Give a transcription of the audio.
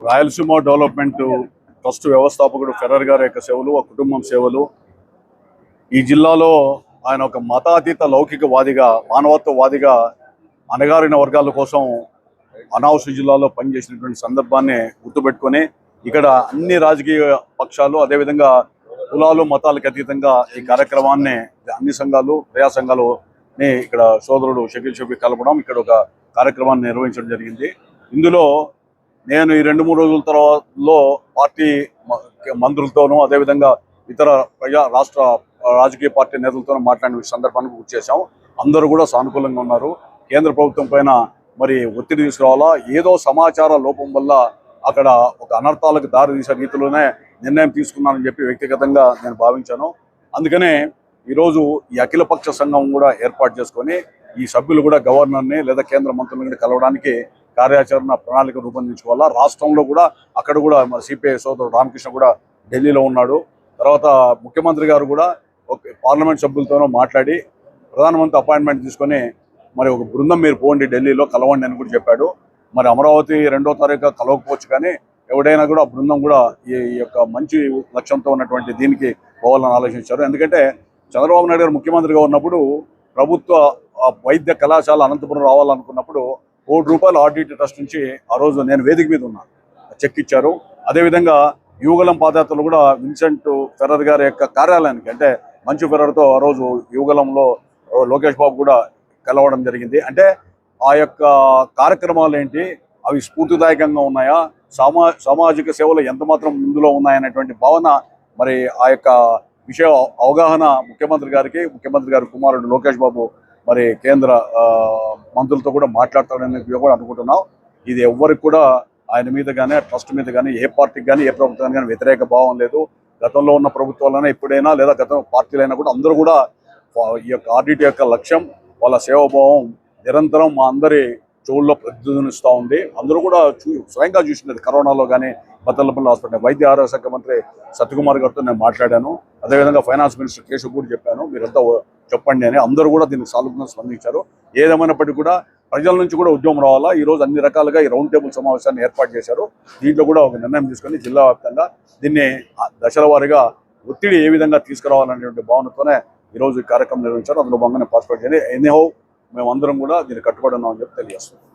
Rayalaseema development trust వ్యవస్థాపకుడు Ferrer గారి యొక్క సేవలు ఆ కుటుంబం సేవలు ఈ జిల్లాలో ఆయన ఒక మతాతీత లౌకికవాదిగా మానవత్వవాదిగా అణగారిన వర్గాల కోసం అనావసర జిల్లాలో పనిచేసినటువంటి సందర్భాన్ని గుర్తుపెట్టుకొని ఇక్కడ అన్ని రాజకీయ పక్షాలు అదేవిధంగా కులాలు మతాలకు అతీతంగా ఈ కార్యక్రమాన్ని అన్ని సంఘాలు ప్రజా సంఘాలుని ఇక్కడ సోదరుడు షకీల్ షఫీ కలపడం ఇక్కడ ఒక కార్యక్రమాన్ని నిర్వహించడం జరిగింది. ఇందులో నేను ఈ రెండు మూడు రోజుల తర్వాతలో పార్టీ మంత్రులతోనూ అదేవిధంగా ఇతర ప్రజా రాష్ట్ర రాజకీయ పార్టీ నేతలతోనూ మాట్లాడిన సందర్భానికి గుర్తు చేశాం అందరూ కూడా సానుకూలంగా ఉన్నారు. కేంద్ర ప్రభుత్వం పైన మరి ఒత్తిడి తీసుకురావాలా? ఏదో సమాచార లోపం వల్ల అక్కడ ఒక అనర్థాలకు దారి తీసే రీతిలోనే నిర్ణయం తీసుకున్నానని చెప్పి వ్యక్తిగతంగా నేను భావించాను. అందుకనే ఈరోజు ఈ అఖిలపక్ష సంఘం కూడా ఏర్పాటు చేసుకొని ఈ సభ్యులు కూడా గవర్నర్ని లేదా కేంద్ర మంత్రులను కలవడానికి కార్యాచరణ ప్రణాళిక రూపొందించుకోవాలా? రాష్ట్రంలో కూడా అక్కడ కూడా మన సిపిఐ సోదరుడు రామకృష్ణ కూడా ఢిల్లీలో ఉన్నాడు. తర్వాత ముఖ్యమంత్రి గారు కూడా ఒక పార్లమెంట్ సభ్యులతోనూ మాట్లాడి ప్రధానమంత్రి అపాయింట్మెంట్ తీసుకొని మరి ఒక బృందం మీరు పోండి ఢిల్లీలో కలవండి అని కూడా చెప్పాడు. మరి అమరావతి రెండో తారీఖు కలవకపోవచ్చు కానీ ఎవడైనా కూడా ఆ బృందం కూడా ఈ యొక్క మంచి లక్ష్యంతో ఉన్నటువంటి దీనికి పోవాలని ఆలోచించారు. ఎందుకంటే చంద్రబాబు నాయుడు గారు ముఖ్యమంత్రిగా ఉన్నప్పుడు ప్రభుత్వ ఆ, వైద్య కళాశాల అనంతపురం రావాలనుకున్నప్పుడు కోటి రూపాయలు ఆర్డిట్ ట్రస్ట్ నుంచి ఆ రోజు నేను వేదిక మీద ఉన్నాను చెక్ ఇచ్చారు. అదేవిధంగా యువగలం పాదయాత్రలు కూడా విన్సెంట్ ఫెర్రర్ గారి యొక్క కార్యాలయానికి అంటే మంచు ఫెర్రర్తో ఆ రోజు యువగలంలో లోకేష్ బాబు కూడా కలవడం జరిగింది. అంటే ఆ యొక్క కార్యక్రమాలు ఏంటి? అవి స్ఫూర్తిదాయకంగా ఉన్నాయా? సమా సామాజిక సేవలు ఎంత మాత్రం ముందులో ఉన్నాయనేటువంటి భావన మరి ఆ యొక్క విషయ అవగాహన ముఖ్యమంత్రి గారికి ముఖ్యమంత్రి గారి కుమారుడు లోకేష్ బాబు మరి కేంద్ర మంత్రులతో కూడా మాట్లాడతాడని కూడా అనుకుంటున్నాం. ఇది ఎవ్వరికి కూడా ఆయన మీద కానీ ట్రస్ట్ మీద కానీ ఏ పార్టీకి కానీ ఏ ప్రభుత్వానికి కానీ వ్యతిరేక భావం లేదు. గతంలో ఉన్న ప్రభుత్వాలైనా ఎప్పుడైనా లేదా గత పార్టీలైనా కూడా అందరూ కూడా ఈ యొక్క ఆర్డిటి యొక్క లక్ష్యం వాళ్ళ సేవాభావం నిరంతరం మా అందరి చోళ్ళలో ప్రతిధ్వనిస్తూ ఉంది. అందరూ కూడా చూ స్వయంగా చూసినది కరోనాలో కానీ బత్తలపల్లి హాస్పిటల్ వైద్య ఆరోగ్య శాఖ మంత్రి సత్యకుమార్ గారితో నేను మాట్లాడాను. అదేవిధంగా ఫైనాన్స్ మినిస్టర్ కేశవ్ కూడా చెప్పాను. మీరంతా చెప్పండి అని అందరూ కూడా దీనికి సానుకూలంగా స్పందించారు. ఏదేమైనప్పటికీ కూడా ప్రజల నుంచి కూడా ఉద్యమం రావాలా? ఈ రోజు అన్ని రకాలుగా ఈ రౌండ్ టేబుల్ సమావేశాన్ని ఏర్పాటు చేశారు. దీంట్లో కూడా ఒక నిర్ణయం తీసుకొని జిల్లా వ్యాప్తంగా దీన్ని దశల వారీగా ఒత్తిడి ఏ విధంగా తీసుకురావాలనేటువంటి భావనతోనే ఈ రోజు ఈ కార్యక్రమం నిర్వహించారు. అందులో భాగంగా పార్టిసిపేట్ చేయాలి ఎనీహౌ మేమందరం కూడా దీన్ని కట్టుబడి ఉన్నామని చెప్పి తెలియజేస్తున్నాం.